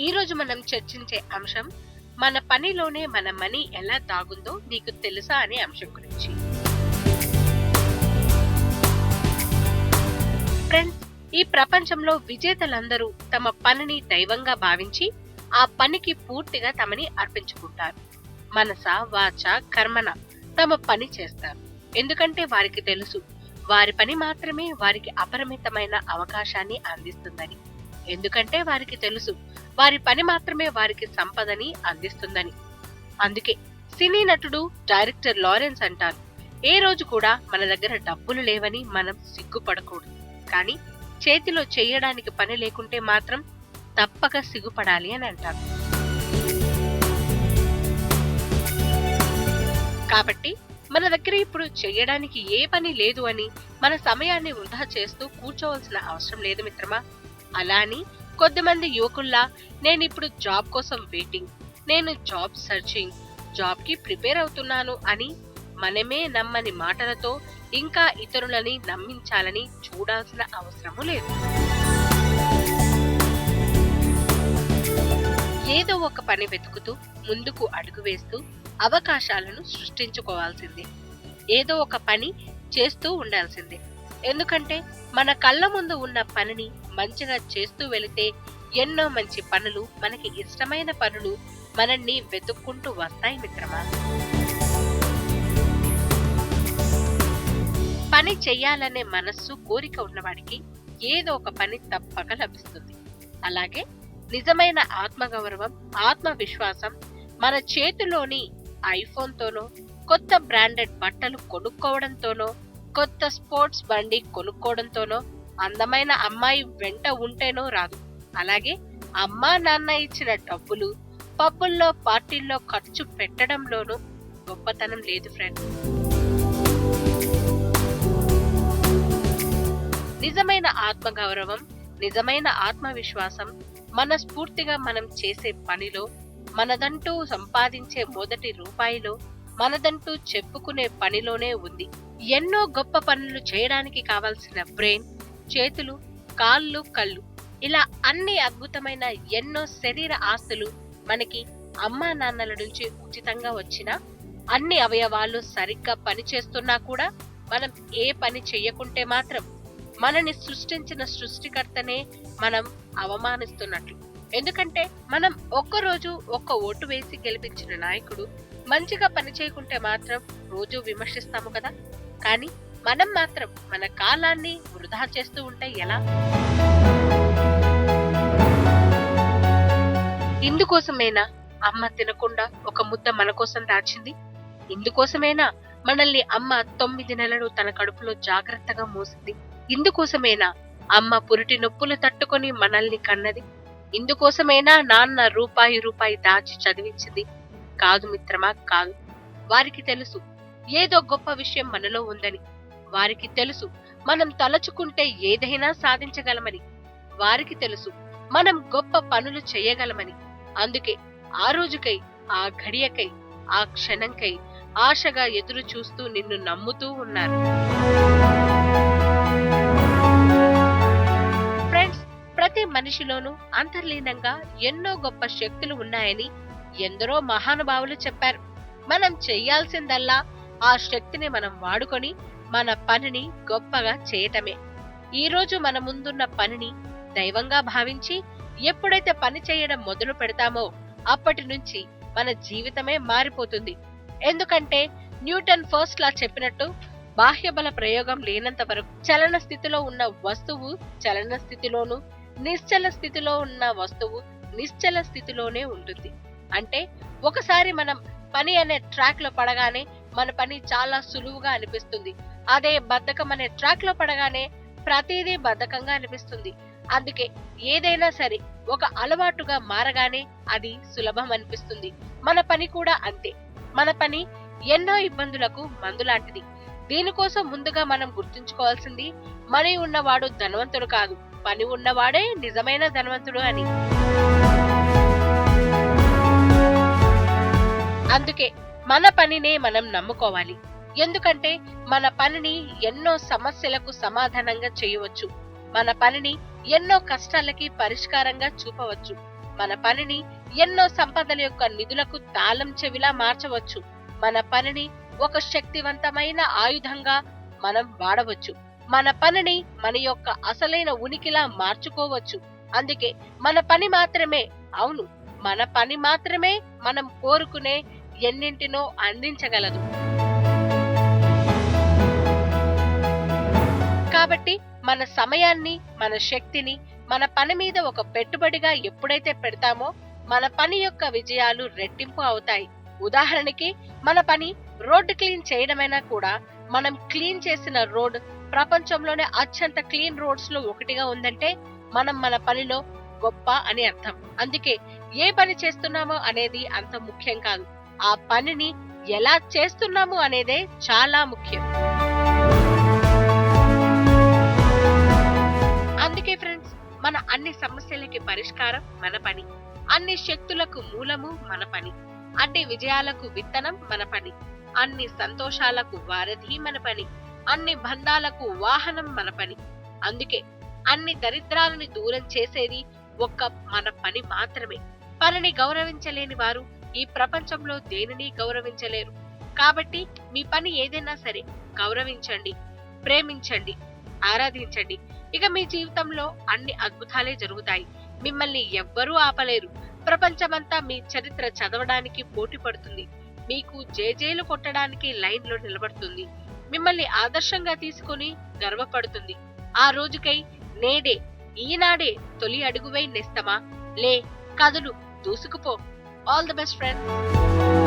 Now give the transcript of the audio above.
ఈ రోజు మనం చర్చించే అంశం మన పనిలోనే మన మనీ ఎలా దాగుందో నీకు తెలుసా అనే అంశం గురించి. ఫ్రెండ్స్ ఈ ప్రపంచంలో విజేతలందరూ తమ పనిని దైవంగా భావించి ఆ పనికి పూర్తిగా తమని అర్పించుకుంటారు. మనస వాచ కర్మన తమ పని చేస్తారు. ఎందుకంటే వారికి తెలుసు వారి పని మాత్రమే వారికి అపరిమితమైన అవకాశాన్ని అందిస్తుందని. ఎందుకంటే వారికి తెలుసు వారి పని మాత్రమే వారికి సంపదని అందిస్తుందని. అందుకే సినీ నటుడు డైరెక్టర్ లారెన్స్ అంటారు. ఏ రోజు కూడా మన దగ్గర డబ్బులు లేవని మనం సిగ్గుపడకూడదు. కానీ చేతిలో చేయడానికి పని లేకుంటే మాత్రం తప్పక సిగ్గుపడాలి అని అంటారు. కాబట్టి మన దగ్గర ఇప్పుడు చేయడానికి ఏ పని లేదు అని మన సమయాన్ని వృధా చేస్తూ కూర్చోవలసిన అవసరం లేదు మిత్రమా? అలా అని కొద్దిమంది యువకుల్లా నేను ఇప్పుడు జాబ్ కోసం వెయిటింగ్ నేను జాబ్ సర్చింగ్ జాబ్కి ప్రిపేర్ అవుతున్నాను అని మనమే నమ్మని మాటలతో ఇంకా ఇతరులని నమ్మించాలని చూడాల్సిన అవసరము లేదు. ఏదో ఒక పని వెతుకుతూ ముందుకు అడుగు వేస్తూ అవకాశాలను సృష్టించుకోవాల్సిందే. ఏదో ఒక పని చేస్తూ ఉండాల్సిందే. ఎందుకంటే మన కళ్ళ ముందు ఉన్న పనిని మంచిగా చేస్తూ వెళితే ఎన్నో మంచి పనులు మనకి ఇష్టమైన పనులు మనల్ని వెతుక్కుంటూ వస్తాయి మిత్రమా? పని చేయాలనే మనస్సు కోరిక ఉన్నవాడికి ఏదో ఒక పని తప్పక లభిస్తుంది. అలాగే నిజమైన ఆత్మగౌరవం ఆత్మవిశ్వాసం మన చేతిలోని ఐఫోన్తోనో కొత్త బ్రాండెడ్ బట్టలు కొనుక్కోవడంతోనో కొత్త స్పోర్ట్స్ బండి కొనుక్కోవడంతోనో అందమైన అమ్మాయి వెంట ఉంటేనో రాదు. అలాగే అమ్మా నాన్న ఇచ్చిన డబ్బులు పబ్బుల్లో పార్టీల్లో ఖర్చు పెట్టడంలోనూ గొప్పతనం లేదు ఫ్రెండ్. నిజమైన ఆత్మగౌరవం నిజమైన ఆత్మవిశ్వాసం మనస్ఫూర్తిగా మనం చేసే పనిలో మనదంటూ సంపాదించే మొదటి రూపాయిలో మనదంటూ చెప్పుకునే పనిలోనే ఉంది. ఎన్నో గొప్ప పనులు చేయడానికి కావాల్సిన బ్రెయిన్ చేతులు కాళ్ళు కళ్ళు. ఇలా అన్ని అద్భుతమైన ఎన్నో శరీర ఆస్తులు మనకి అమ్మా నాన్నల నుంచి ఉచితంగా వచ్చిన అన్ని అవయవాలు సరిగ్గా పనిచేస్తున్నా కూడా మనం ఏ పని చెయ్యకుంటే మాత్రం మనని సృష్టించిన సృష్టికర్తనే మనం అవమానిస్తున్నట్లు. ఎందుకంటే మనం ఒక్కరోజు ఒక్క ఓటు వేసి గెలిపించిన నాయకుడు మంచిగా పని చేయకుంటే మాత్రం రోజు విమర్శిస్తాము కదా. కానీ మనం మాత్రం మన కాలాన్ని వృధా చేస్తూ ఉంటే ఎలా? ఇందుకోసమేనా అమ్మ తినకుండా ఒక ముద్ద మన కోసం దాచింది? ఇందుకోసమేనా మనల్ని అమ్మ తొమ్మిది నెలలు తన కడుపులో జాగ్రత్తగా మోసింది? ఇందుకోసమేనా అమ్మ పురిటి నొప్పులు తట్టుకొని మనల్ని కన్నది? ఇందుకోసమేనా నాన్న రూపాయి రూపాయి దాచి చదివించింది? కాదు మిత్రమా కాదు. వారికి తెలుసు. ఏదో గొప్ప విషయం మనలో ఉందని వారికి తెలుసు. మనం తలచుకుంటే ఏదైనా సాధించగలమని. వారికి తెలుసు. మనం గొప్ప పనులు చేయగలమని. అందుకే ఆ రోజుకై ఆ ఘడియకై ఆ క్షణంకై ఆశగా ఎదురు చూస్తూ నిన్ను నమ్ముతూ ఉన్నారు. ఫ్రెండ్స్ ప్రతి మనిషిలోనూ అంతర్లీనంగా ఎన్నో గొప్ప శక్తులు ఉన్నాయని ఎందరో మహానుభావులు చెప్పారు. మనం చెయ్యాల్సిందల్లా ఆ శక్తిని మనం వాడుకొని మన పనిని గొప్పగా చేయటమే. ఈరోజు మన ముందున్న పనిని దైవంగా భావించి ఎప్పుడైతే పని చేయడం మొదలు పెడతామో అప్పటి నుంచి మన జీవితమే మారిపోతుంది. ఎందుకంటే న్యూటన్ ఫస్ట్ లా చెప్పినట్టు బాహ్యబల ప్రయోగం లేనంత వరకు చలన స్థితిలో ఉన్న వస్తువు చలన స్థితిలోను నిశ్చల స్థితిలో ఉన్న వస్తువు నిశ్చల స్థితిలోనే ఉంటుంది. అంటే ఒకసారి మనం పని అనే ట్రాక్లో పడగానే మన పని చాలా సులువుగా అనిపిస్తుంది. అదే బద్ధకం అనే ట్రాక్లో పడగానే ప్రతిదీ బద్ధకంగా అనిపిస్తుంది. అందుకే ఏదైనా సరే ఒక అలవాటుగా మారగానే అది సులభం అనిపిస్తుంది. మన పని కూడా అంతే. మన పని ఎన్నో ఇబ్బందులకు మందులాంటిది. దీనికోసం ముందుగా మనం గుర్తుంచుకోవాల్సింది మనీ ఉన్నవాడు ధనవంతుడు కాదు. పని ఉన్నవాడే నిజమైన ధనవంతుడు అని. అందుకే మన పనినే మనం నమ్ముకోవాలి. ఎందుకంటే మన పనిని ఎన్నో సమస్యలకు సమాధానంగా చేయవచ్చు. మన పనిని ఎన్నో కష్టాలకి పరిష్కారంగా చూపవచ్చు. మన పనిని ఎన్నో సంపదల యొక్క నిధులకు తాళం చెవిలా మార్చవచ్చు. మన పనిని ఒక శక్తివంతమైన ఆయుధంగా మనం వాడవచ్చు. మన పనిని మన యొక్క అసలైన ఉనికిలా మార్చుకోవచ్చు. అందుకే మన పని మాత్రమే అవును మన పని మాత్రమే మనం కోరుకునే ఎన్నింటినో అందించగలదు. కాబట్టి మన సమయాన్ని మన శక్తిని మన పని మీద ఒక పెట్టుబడిగా ఎప్పుడైతే పెడతామో మన పని యొక్క విజయాలు రెట్టింపు అవుతాయి. ఉదాహరణకి మన పని రోడ్డు క్లీన్ చేయడమైనా కూడా మనం క్లీన్ చేసిన రోడ్ ప్రపంచంలోనే అత్యంత క్లీన్ రోడ్స్లో ఒకటిగా ఉందంటే మనం మన పనిలో గొప్ప అని అర్థం. అందుకే ఏ పని చేస్తున్నామో అనేది అంత ముఖ్యం కాదు. ఆ పనిని ఎలా చేస్తున్నాము అనేదే చాలా ముఖ్యం. అందుకే ఫ్రెండ్స్ మన అన్ని సమస్యలకి పరిష్కారం మన పని. అన్ని శక్తులకు మూలము మన పని. అన్ని విజయాలకు విత్తనం మన పని. అన్ని సంతోషాలకు వారధి మన పని. అన్ని బంధాలకు వాహనం మన పని. అందుకే అన్ని దరిద్రాలని దూరం చేసేది ఒక్క మన పని మాత్రమే. పనిని గౌరవించలేని వారు ఈ ప్రపంచంలో దేనిని గౌరవించలేరు. కాబట్టి మీ పని ఏదైనా సరే గౌరవించండి ప్రేమించండి ఆరాధించండి. ఇక మీ జీవితంలో అన్ని అద్భుతాలే జరుగుతాయి. మిమ్మల్ని ఎవ్వరూ ఆపలేరు. ప్రపంచమంతా మీ చరిత్ర చదవడానికి పోటీ పడుతుంది. మీకు జేజేలు కొట్టడానికి లైన్లో నిలబడుతుంది. మిమ్మల్ని ఆదర్శంగా తీసుకుని గర్వపడుతుంది. ఆ రోజుకై నేడే ఈనాడే తొలి అడుగువై నేస్తమా? లే కదులు దూసుకుపో. All the best, friends!